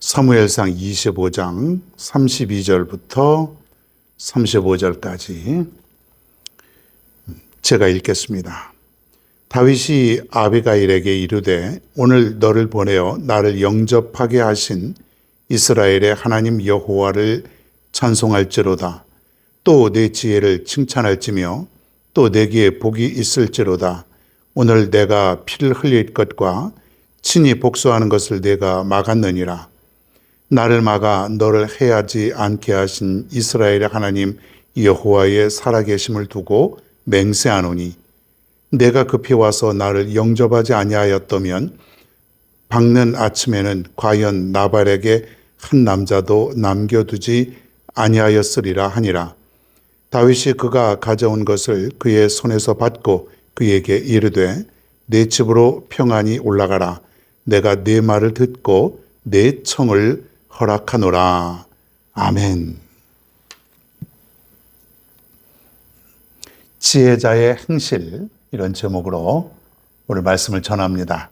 사무엘상 25장 32절부터 35절까지 제가 읽겠습니다. 다윗이 아비가일에게 이르되 오늘 너를 보내어 나를 영접하게 하신 이스라엘의 하나님 여호와를 찬송할지로다. 또 내 지혜를 칭찬할지며 또 내게 복이 있을지로다. 오늘 내가 피를 흘릴 것과 친히 복수하는 것을 내가 막았느니라. 나를 막아 너를 해하지 않게 하신 이스라엘의 하나님 여호와의 살아계심을 두고 맹세하노니 내가 급히 와서 나를 영접하지 아니하였다면 밝는 아침에는 과연 나발에게 한 남자도 남겨두지 아니하였으리라 하니라. 다윗이 그가 가져온 것을 그의 손에서 받고 그에게 이르되 내 집으로 평안히 올라가라. 내가 네 말을 듣고 내 청을 허락하노라. 아멘. 지혜자의 행실 이런 제목으로 오늘 말씀을 전합니다.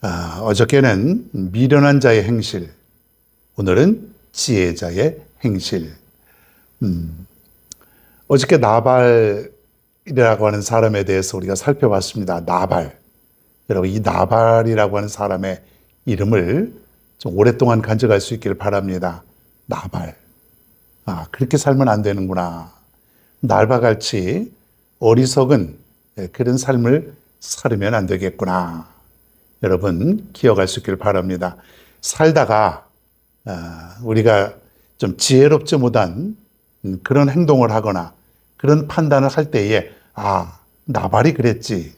아, 어저께는 미련한 자의 행실, 오늘은 지혜자의 행실. 음, 어저께 나발이라고 하는 사람에 대해서 우리가 살펴봤습니다. 나발. 여러분, 이 나발이라고 하는 사람의 이름을 좀 오랫동안 간직할 수 있기를 바랍니다. 나발. 아, 그렇게 살면 안 되는구나. 같이 어리석은 예, 그런 삶을 살으면 안 되겠구나. 여러분, 기억할 수 있기를 바랍니다. 살다가, 아, 우리가 좀 지혜롭지 못한 그런 행동을 하거나 그런 판단을 할 때에, 아, 나발이 그랬지.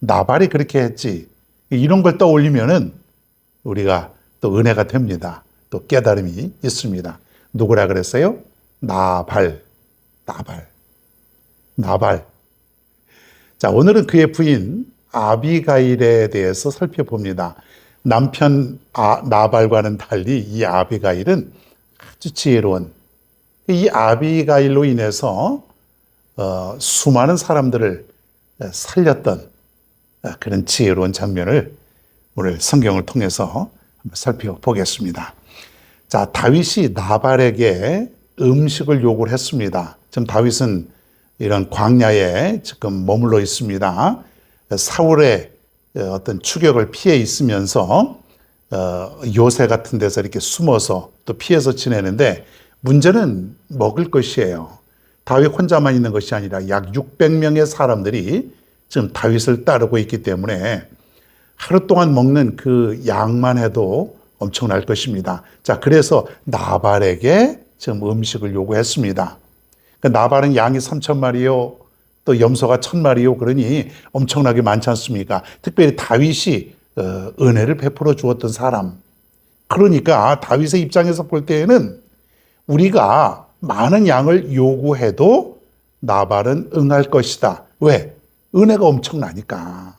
나발이 그렇게 했지. 이런 걸 떠올리면은 우리가 또 은혜가 됩니다. 또 깨달음이 있습니다. 누구라 그랬어요? 나발, 나발, 나발. 자, 오늘은 그의 부인 아비가일에 대해서 살펴봅니다. 남편 아, 나발과는 달리 이 아비가일은 아주 지혜로운 이 아비가일로 인해서 어, 수많은 사람들을 살렸던 그런 지혜로운 장면을 오늘 성경을 통해서 살펴보겠습니다. 자, 다윗이 나발에게 음식을 요구를 했습니다. 지금 다윗은 이런 광야에 지금 머물러 있습니다. 사울의 어떤 추격을 피해 있으면서 어, 요새 같은 데서 이렇게 숨어서 또 피해서 지내는데 문제는 먹을 것이에요. 다윗 혼자만 있는 것이 아니라 약 600명의 사람들이 지금 다윗을 따르고 있기 때문에 하루 동안 먹는 그 양만 해도 엄청날 것입니다. 자, 그래서 나발에게 지금 음식을 요구했습니다. 그 나발은 양이 3천 마리요, 또 염소가 1천 마리요, 그러니 엄청나게 많지 않습니까? 특별히 다윗이 어, 은혜를 베풀어 주었던 사람. 그러니까 다윗의 입장에서 볼 때에는 우리가 많은 양을 요구해도 나발은 응할 것이다. 왜? 은혜가 엄청나니까.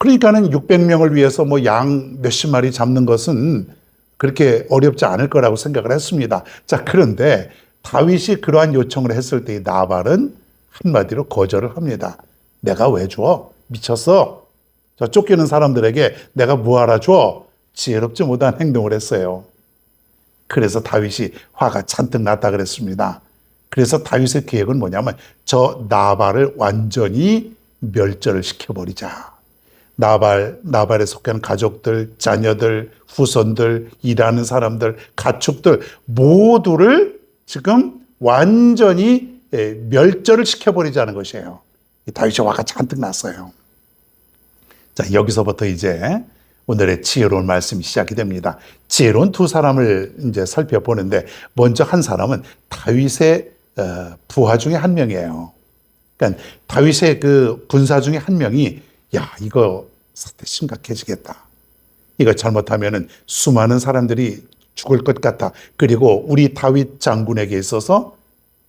그러니까는 600명을 위해서 뭐 양 몇십 마리 잡는 것은 그렇게 어렵지 않을 거라고 생각을 했습니다. 자, 그런데 다윗이 그러한 요청을 했을 때 나발은 한마디로 거절을 합니다. 내가 왜 줘? 미쳤어? 저 쫓기는 사람들에게 내가 뭐하라 줘? 지혜롭지 못한 행동을 했어요. 그래서 다윗이 화가 잔뜩 났다 그랬습니다. 그래서 다윗의 계획은 뭐냐면 저 나발을 완전히 멸절을 시켜버리자. 나발, 나발에 속한 가족들, 자녀들, 후손들, 일하는 사람들, 가축들 모두를 지금 완전히 예, 멸절을 시켜버리자는 것이에요. 이 다윗의 화가 잔뜩 났어요. 자, 여기서부터 이제 오늘의 지혜로운 말씀이 시작이 됩니다. 지혜로운 두 사람을 이제 살펴보는데 먼저 한 사람은 다윗의 어, 부하 중에 한 명이에요. 그러니까 다윗의 그 군사 중에 한 명이 야 이거 심각해지겠다. 이거 잘못하면은 수많은 사람들이 죽을 것 같아. 그리고 우리 다윗 장군에게 있어서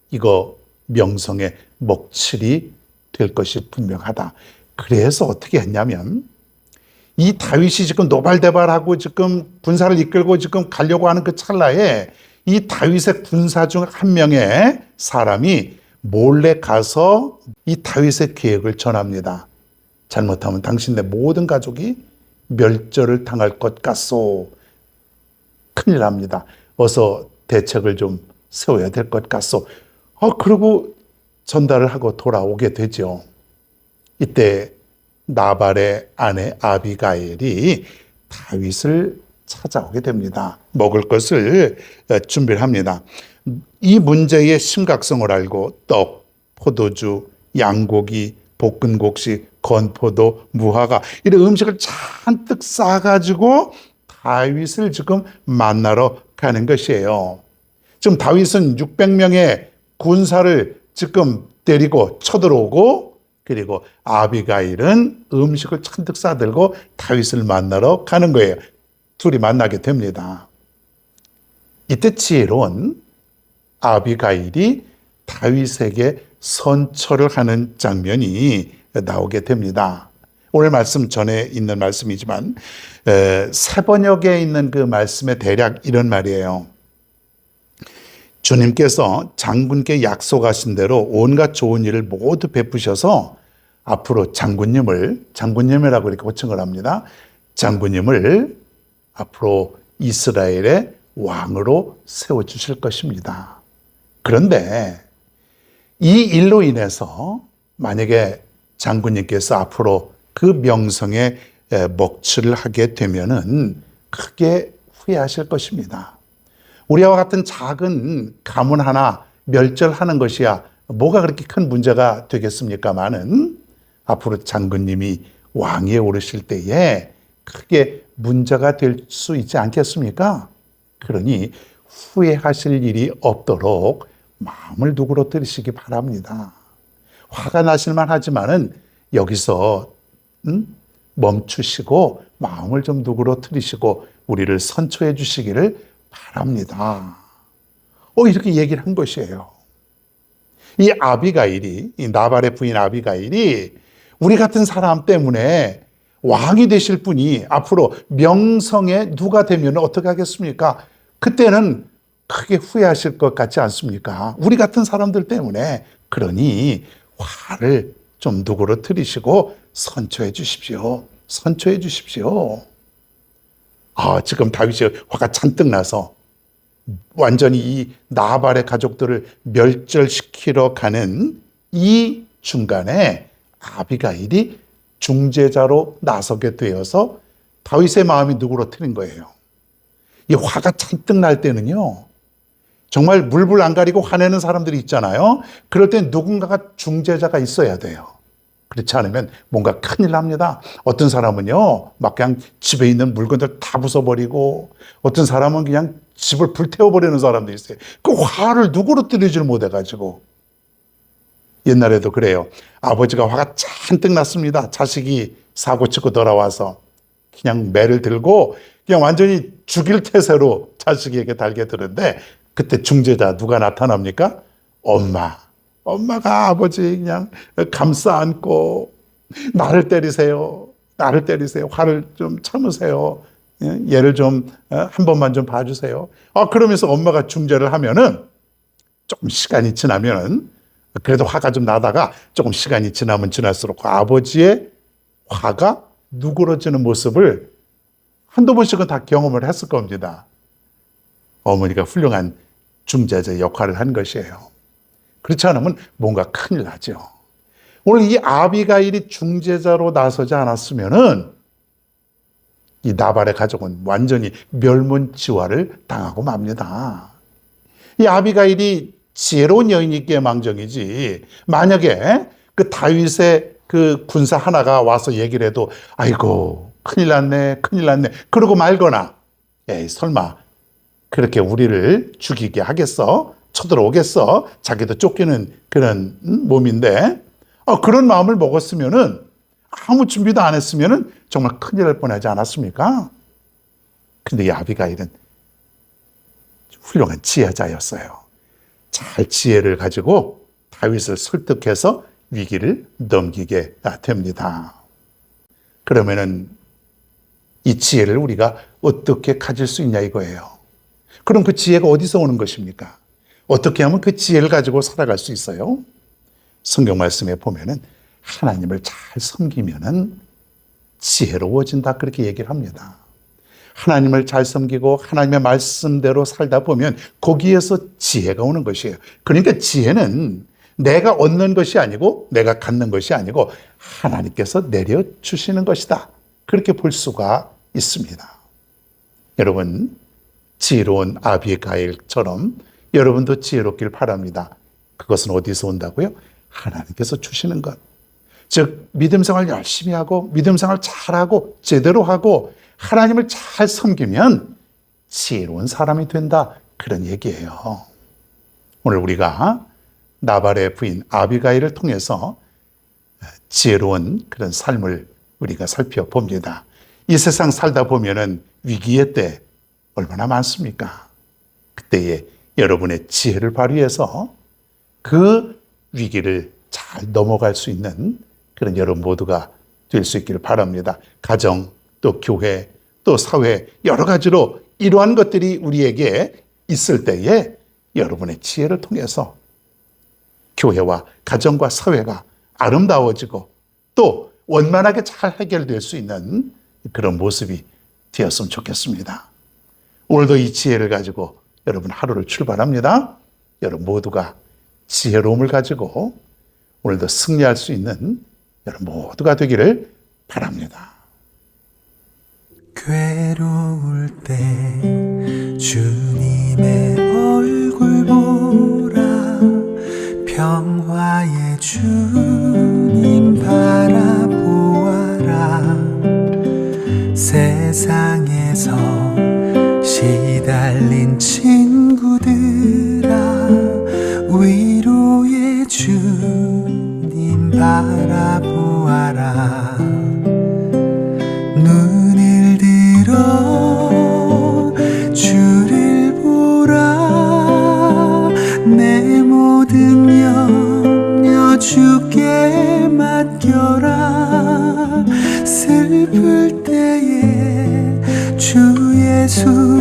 이거 명성의 먹칠이 될 것이 분명하다. 그래서 어떻게 했냐면 이 다윗이 지금 노발대발하고 지금 군사를 이끌고 지금 가려고 하는 그 찰나에 이 다윗의 군사 중 한 명의 사람이 몰래 가서 이 다윗의 계획을 전합니다. 잘못하면 당신네 모든 가족이 멸절을 당할 것 같소. 큰일 납니다. 어서 대책을 좀 세워야 될 것 같소. 어, 그리고 전달을 하고 돌아오게 되죠. 이때 나발의 아내 아비가일이 다윗을 찾아오게 됩니다. 먹을 것을 어, 준비를 합니다. 이 문제의 심각성을 알고 떡, 포도주, 양고기, 볶은 곡식, 건포도, 무화과 이런 음식을 잔뜩 싸가지고 다윗을 지금 만나러 가는 것이에요. 지금 다윗은 600명의 군사를 지금 데리고 쳐들어오고 그리고 아비가일은 음식을 잔뜩 싸들고 다윗을 만나러 가는 거예요. 둘이 만나게 됩니다. 이때 지혜로운 아비가일이 다윗에게 선처를 하는 장면이 나오게 됩니다. 오늘 말씀 전에 있는 말씀이지만 세 번역에 있는 그 말씀의 대략 이런 말이에요. 주님께서 장군께 약속하신 대로 온갖 좋은 일을 모두 베푸셔서 앞으로 장군님을 장군님이라고 이렇게 호칭을 합니다. 장군님을 앞으로 이스라엘의 왕으로 세워 주실 것입니다. 그런데 이 일로 인해서 만약에 장군님께서 앞으로 그 명성에 먹칠을 하게 되면은 크게 후회하실 것입니다. 우리와 같은 작은 가문 하나 멸절하는 것이야 뭐가 그렇게 큰 문제가 되겠습니까마는 앞으로 장군님이 왕위에 오르실 때에 크게 문제가 될 수 있지 않겠습니까? 그러니 후회하실 일이 없도록 마음을 누그러뜨리시기 바랍니다. 화가 나실만 하지만은 여기서 음? 멈추시고 마음을 좀 누그러뜨리시고 우리를 선처해 주시기를 바랍니다. 어, 이렇게 얘기를 한 것이에요. 이 아비가일이, 이 나발의 부인 아비가일이 우리 같은 사람 때문에 왕이 되실 분이 앞으로 명성에 누가 되면 어떻게 하겠습니까? 그때는 크게 후회하실 것 같지 않습니까? 우리 같은 사람들 때문에. 그러니 화를 좀 누그러뜨리시고 선처해 주십시오. 선처해 주십시오. 아, 지금 다윗이 화가 잔뜩 나서 완전히 이 나발의 가족들을 멸절시키러 가는 이 중간에 아비가일이 중재자로 나서게 되어서 다윗의 마음이 누그러뜨린 거예요. 이 화가 잔뜩 날 때는요. 정말 물불 안 가리고 화내는 사람들이 있잖아요. 그럴 때 누군가가 중재자가 있어야 돼요. 그렇지 않으면 뭔가 큰일 납니다. 어떤 사람은요, 막 그냥 집에 있는 물건들 다 부숴버리고, 어떤 사람은 그냥 집을 불태워버리는 사람도 있어요. 그 화를 누구로 뜨리지를 못해가지고. 옛날에도 그래요. 아버지가 화가 잔뜩 났습니다. 자식이 사고 치고 돌아와서. 그냥 매를 들고, 그냥 완전히 죽일 태세로 자식에게 달게 되는데, 그때 중재자 누가 나타납니까? 엄마. 엄마가 아버지 그냥 감싸 안고 나를 때리세요. 나를 때리세요. 화를 좀 참으세요. 예, 얘를 좀 한 번만 좀 봐주세요. 아 그러면서 엄마가 중재를 하면은 조금 시간이 지나면은 그래도 화가 좀 나다가 조금 시간이 지나면 지날수록 아버지의 화가 누그러지는 모습을 한두 번씩은 다 경험을 했을 겁니다. 어머니가 훌륭한 중재자 역할을 한 것이에요. 그렇지 않으면 뭔가 큰일 나죠. 오늘 이 아비가일이 중재자로 나서지 않았으면은 이 나발의 가족은 완전히 멸문지화를 당하고 맙니다. 이 아비가일이 지혜로운 여인이기에 망정이지. 만약에 그 다윗의 그 군사 하나가 와서 얘기를 해도 아이고 큰일 났네 큰일 났네 그러고 말거나 에이 설마 그렇게 우리를 죽이게 하겠어 쳐들어오겠어 자기도 쫓기는 그런 음, 몸인데 어, 그런 마음을 먹었으면은 아무 준비도 안 했으면은 정말 큰일 날 뻔하지 않았습니까? 근데 이 아비가일은 훌륭한 지혜자였어요. 잘 지혜를 가지고 다윗을 설득해서 위기를 넘기게 됩니다. 그러면은 이 지혜를 우리가 어떻게 가질 수 있냐 이거예요. 그럼 그 지혜가 어디서 오는 것입니까? 어떻게 하면 그 지혜를 가지고 살아갈 수 있어요? 성경 말씀에 보면은 하나님을 잘 섬기면은 지혜로워진다 그렇게 얘기를 합니다. 하나님을 잘 섬기고 하나님의 말씀대로 살다 보면 거기에서 지혜가 오는 것이에요. 그러니까 지혜는 내가 얻는 것이 아니고 내가 갖는 것이 아니고 하나님께서 내려 주시는 것이다. 그렇게 볼 수가 있습니다. 여러분, 지혜로운 아비가일처럼 여러분도 지혜롭길 바랍니다. 그것은 어디서 온다고요? 하나님께서 주시는 것. 즉, 믿음 생활 열심히 하고, 믿음 생활 잘하고, 제대로 하고, 하나님을 잘 섬기면 지혜로운 사람이 된다. 그런 얘기예요. 오늘 우리가 나발의 부인 아비가일을 통해서 지혜로운 그런 삶을 우리가 살펴봅니다. 이 세상 살다 보면은 위기의 때 얼마나 많습니까? 그때에 여러분의 지혜를 발휘해서 그 위기를 잘 넘어갈 수 있는 그런 여러분 모두가 될 수 있기를 바랍니다. 가정, 또 교회, 또 사회, 여러 가지로 이러한 것들이 우리에게 있을 때에 여러분의 지혜를 통해서 교회와 가정과 사회가 아름다워지고 또 원만하게 잘 해결될 수 있는 그런 모습이 되었으면 좋겠습니다. 오늘도 이 지혜를 가지고 여러분 하루를 출발합니다. 여러분 모두가 지혜로움을 가지고 오늘도 승리할 수 있는 여러분 모두가 되기를 바랍니다. 괴로울 때 주님의 얼굴 보라 평화의 주님 바라보아라 세상에서 시달린 친구들아 위로의 주님 바라보아라. 눈을 들어 주를 보라. 내 모든 염려 주께 맡겨라. 슬플 때에 주 예수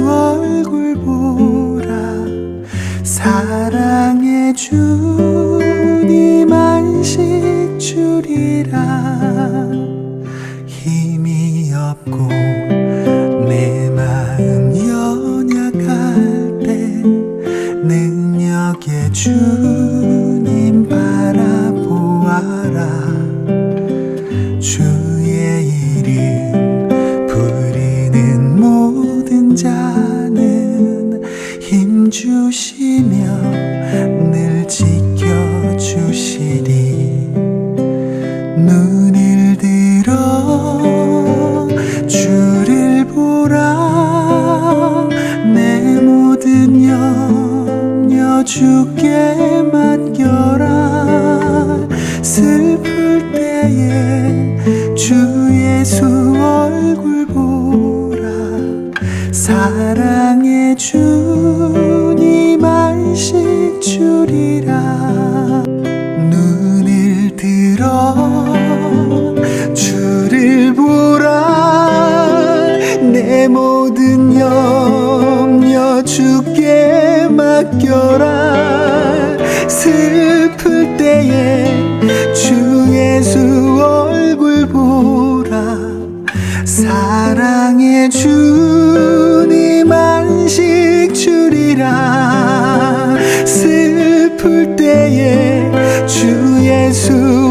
슬플 때에 주 예수